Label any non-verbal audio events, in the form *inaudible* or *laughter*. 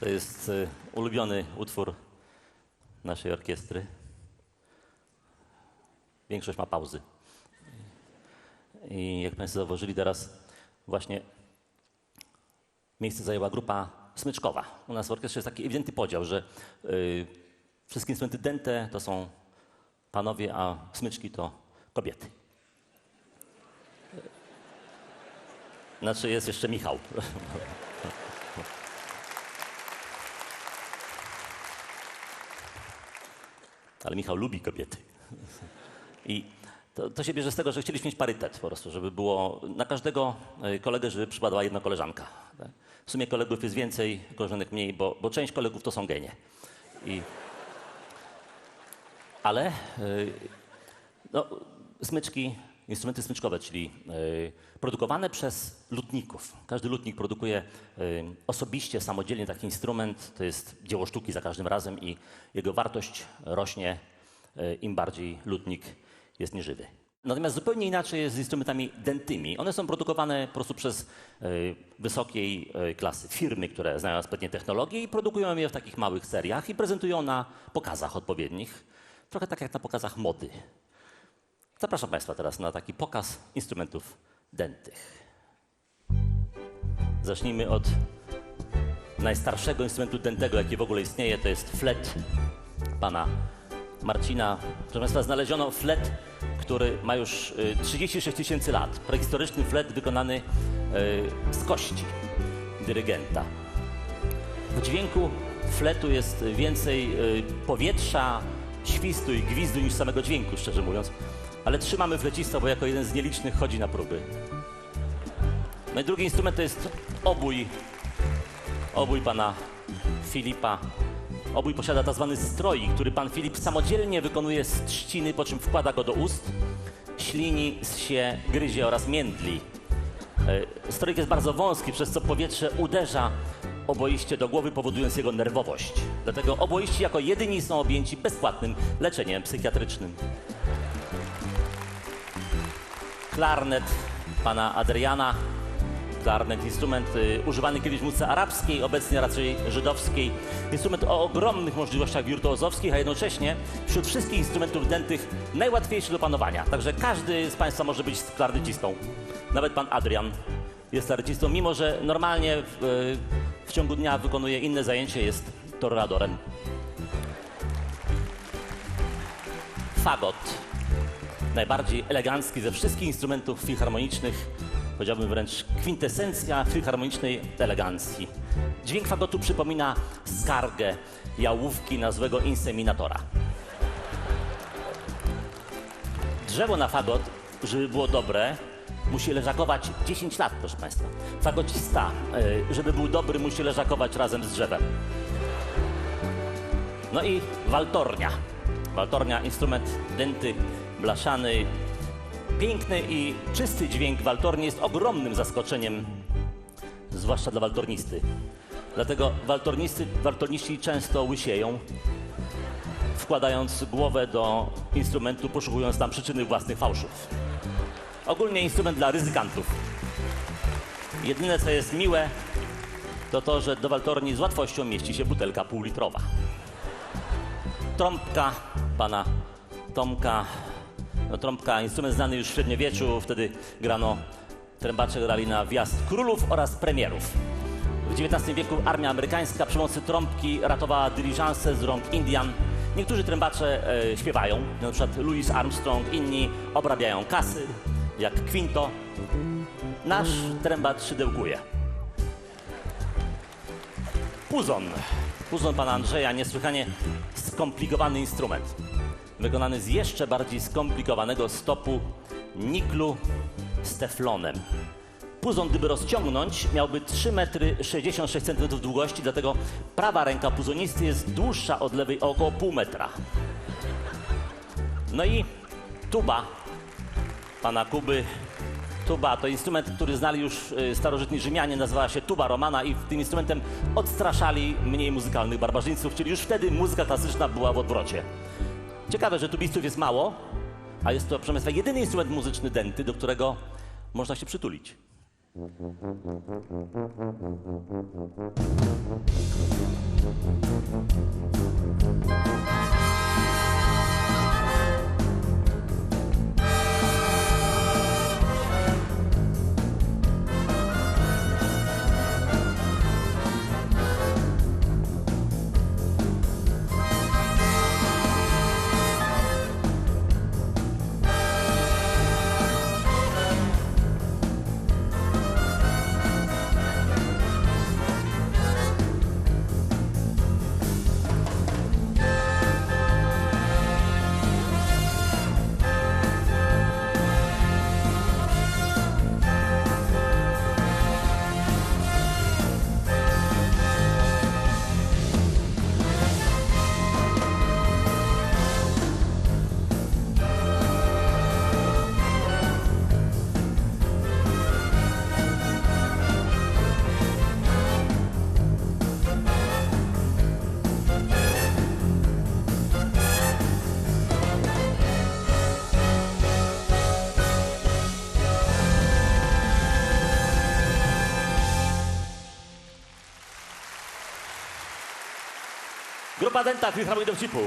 To jest y, ulubiony utwór naszej orkiestry. Większość ma pauzy. I jak Państwo zauważyli, teraz właśnie miejsce zajęła grupa smyczkowa. U nas w orkiestrze jest taki ewidentny podział, że y, wszystkie instrumenty to są panowie, a smyczki to kobiety. Znaczy jest jeszcze Michał. *laughs* Ale Michał lubi kobiety. I to, to się bierze z tego, że chcieliśmy mieć parytet po prostu, żeby było na każdego y, kolegę, żeby przypadła jedna koleżanka. tak? W sumie kolegów jest więcej, koleżanek mniej, bo, bo część kolegów to są genie. I, ale y, no, smyczki, instrumenty smyczkowe, czyli y, produkowane przez lutników. Każdy lutnik produkuje y, osobiście, samodzielnie taki instrument. To jest dzieło sztuki za każdym razem i jego wartość rośnie y, im bardziej lutnik jest nieżywy. Natomiast zupełnie inaczej jest z instrumentami dętymi. One są produkowane po prostu przez wysokiej klasy firmy, które znają odpowiednie technologie i produkują je w takich małych seriach i prezentują na pokazach odpowiednich. Trochę tak jak na pokazach mody. Zapraszam Państwa teraz na taki pokaz instrumentów dętych. Zacznijmy od najstarszego instrumentu dętego, jaki w ogóle istnieje. To jest flet pana Marcina. Proszę Państwa, znaleziono flet, który ma już y, 36 tysięcy lat. Prehistoryczny flet wykonany y, z kości dyrygenta. W dźwięku fletu jest więcej y, powietrza, świstu i gwizdu niż samego dźwięku, szczerze mówiąc. Ale trzymamy flecista, bo jako jeden z nielicznych chodzi na próby. No i drugi instrument to jest obój. Obój pana Filipa. Obój posiada tak zwany stroik, który pan Filip samodzielnie wykonuje z trzciny, po czym wkłada go do ust, ślini się, gryzie oraz międli. E, Stroik jest bardzo wąski, przez co powietrze uderza oboiście do głowy, powodując jego nerwowość. Dlatego oboiści jako jedyni są objęci bezpłatnym leczeniem psychiatrycznym. Klarnet pana Adriana. Klarnet, instrument y, używany kiedyś w muzyce arabskiej, obecnie raczej żydowskiej. Instrument o ogromnych możliwościach wirtuozowskich, a jednocześnie wśród wszystkich instrumentów dętych najłatwiejszy do panowania. Także każdy z Państwa może być klarnecistą. Nawet pan Adrian jest klarnecistą, mimo że normalnie w, y, w ciągu dnia wykonuje inne zajęcie, jest torradorem. Fagot najbardziej elegancki ze wszystkich instrumentów filharmonicznych, powiedziałbym wręcz kwintesencja filharmonicznej elegancji. Dźwięk fagotu przypomina skargę jałówki na złego inseminatora. Drzewo na fagot, żeby było dobre, musi leżakować 10 lat, proszę Państwa. Fagocista, y, żeby był dobry, musi leżakować razem z drzewem. No i waltornia. Waltornia, instrument dęty, blaszany. Piękny i czysty dźwięk waltorni jest ogromnym zaskoczeniem, zwłaszcza dla waltornisty. Dlatego waltornisty, waltorniści często łysieją, wkładając głowę do instrumentu, poszukując tam przyczyny własnych fałszów. Ogólnie instrument dla ryzykantów. Jedyne, co jest miłe, to to, że do waltorni z łatwością mieści się butelka półlitrowa trąbka pana Tomka. No, trąbka, instrument znany już w średniowieczu, wtedy grano, trębacze grali na wjazd królów oraz premierów. W XIX wieku armia amerykańska przy pomocy trąbki ratowała dyliżanse z rąk Indian. Niektórzy trębacze e, śpiewają, przykład Louis Armstrong, inni obrabiają kasy, jak Quinto. Nasz trębacz szydełkuje. Puzon. Puzon pana Andrzeja, niesłychanie skomplikowany instrument. Wykonany z jeszcze bardziej skomplikowanego stopu niklu z teflonem. Puzon, gdyby rozciągnąć, miałby 3 metry 66 cm długości, dlatego prawa ręka puzonisty jest dłuższa od lewej o około pół metra. No i tuba pana Kuby. Tuba to instrument, który znali już y, starożytni Rzymianie, nazywała się tuba romana i tym instrumentem odstraszali mniej muzykalnych barbarzyńców, czyli już wtedy muzyka klasyczna była w odwrocie. Ciekawe, że tublistów jest mało, a jest to, proszę Państwa, jedyny instrument muzyczny denty, do którego można się przytulić. Grupa Denta, filtra mój dowcipu.